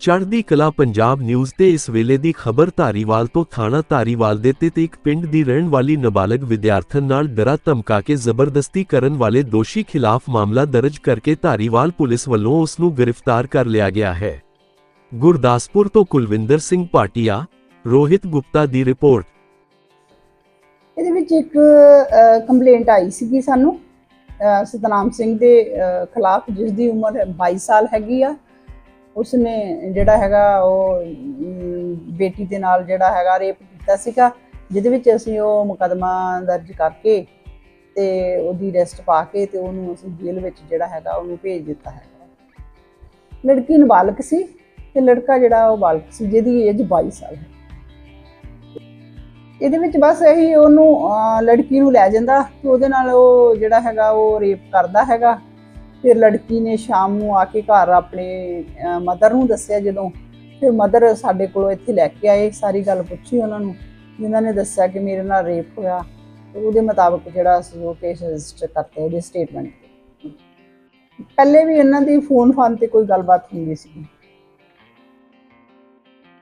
ਚੜ੍ਹਦੀ ਕਲਾ ਪੰਜਾਬ ਨਿਊਜ਼ ਤੇ ਇਸ ਵੇਲੇ ਦੀ ਖਬਰ ਧਾਰੀਵਾਲ ਤੋਂ ਥਾਣਾ ਧਾਰੀਵਾਲ ਦੇ ਤੇ ਇੱਕ ਪਿੰਡ ਦੀ ਰਹਿਣ ਵਾਲੀ ਨਾਬਾਲਗ ਵਿਦਿਆਰਥਣ ਨਾਲ ਡਰਾ ਧਮਕਾ ਕੇ ਜ਼ਬਰਦਸਤੀ ਕਰਨ ਵਾਲੇ ਦੋਸ਼ੀ ਖਿਲਾਫ ਮਾਮਲਾ ਦਰਜ ਕਰਕੇ ਧਾਰੀਵਾਲ ਪੁਲਿਸ ਵੱਲੋਂ ਉਸ ਨੂੰ ਗ੍ਰਿਫਤਾਰ ਕਰ ਲਿਆ ਗਿਆ ਹੈ। ਗੁਰਦਾਸਪੁਰ ਤੋਂ ਕੁਲਵਿੰਦਰ ਸਿੰਘ ਪਾਟਿਆ, ਰੋਹਿਤ ਗੁਪਤਾ ਦੀ ਰਿਪੋਰਟ। ਇਹਦੇ ਵਿੱਚ ਇੱਕ ਕੰਪਲੇਂਟ ਆਈ ਸੀਗੀ ਸਾਨੂੰ। ਸਤਨਾਮ ਸਿੰਘ ਦੇ ਖਿਲਾਫ ਜਿਸ ਦੀ ਉਮਰ 22 ਸਾਲ ਹੈਗੀ ਆ। ਉਸਨੇ ਜਿਹੜਾ ਹੈਗਾ ਉਹ ਬੇਟੀ ਦੇ ਨਾਲ ਜਿਹੜਾ ਹੈਗਾ ਰੇਪ ਕੀਤਾ ਸੀਗਾ, ਜਿਹਦੇ ਵਿੱਚ ਅਸੀਂ ਉਹ ਮੁਕਦਮਾ ਦਰਜ ਕਰਕੇ ਤੇ ਉਹਦੀ ਰੈਸਟ ਪਾ ਕੇ ਤੇ ਉਹਨੂੰ ਅਸੀਂ ਜੇਲ੍ਹ ਵਿੱਚ ਜਿਹੜਾ ਹੈਗਾ ਉਹਨੂੰ ਭੇਜ ਦਿੱਤਾ ਹੈਗਾ ਲੜਕੀ ਨਾਬਾਲਗ ਸੀ ਤੇ ਲੜਕਾ ਜਿਹੜਾ ਉਹ ਬਾਲਕ ਸੀ, ਜਿਹਦੀ ਏਜ 22 ਸਾਲ ਹੈ। ਇਹਦੇ ਵਿੱਚ ਬਸ ਇਹੀ ਉਹਨੂੰ ਲੜਕੀ ਨੂੰ ਲੈ ਜਾਂਦਾ ਤੇ ਉਹਦੇ ਨਾਲ ਉਹ ਜਿਹੜਾ ਹੈਗਾ ਉਹ ਰੇਪ ਕਰਦਾ ਹੈਗਾ। ਫਿਰ ਲੜਕੀ ਨੇ ਸ਼ਾਮ ਨੂੰ ਆ ਕੇ ਘਰ ਆਪਣੇ ਮਦਰ ਨੂੰ ਦੱਸਿਆ ਜਦੋਂ। ਫਿਰ ਮਦਰ ਸਾਡੇ ਕੋਲੋਂ ਇੱਥੇ ਲੈ ਕੇ ਆਏ, ਸਾਰੀ ਗੱਲ ਪੁੱਛੀ ਉਹਨਾਂ ਨੂੰ। ਜਿਨ੍ਹਾਂ ਨੇ ਦੱਸਿਆ ਕਿ ਮੇਰੇ ਨਾਲ ਰੇਪ ਹੋਇਆ ਉਹਦੇ ਮੁਤਾਬਕ ਜਿਹੜਾ ਅਸੀਂ ਉਹ ਕੇਸ ਰਜਿਸਟਰ ਕਰਤੇ ਉਹਦੀ ਸਟੇਟਮੈਂਟ ਪਹਿਲੇ ਵੀ ਇਹਨਾਂ ਦੀ ਫੋਨ ਫਾਨ ਤੇ ਕੋਈ ਗੱਲਬਾਤ ਹੁੰਦੀ ਸੀ।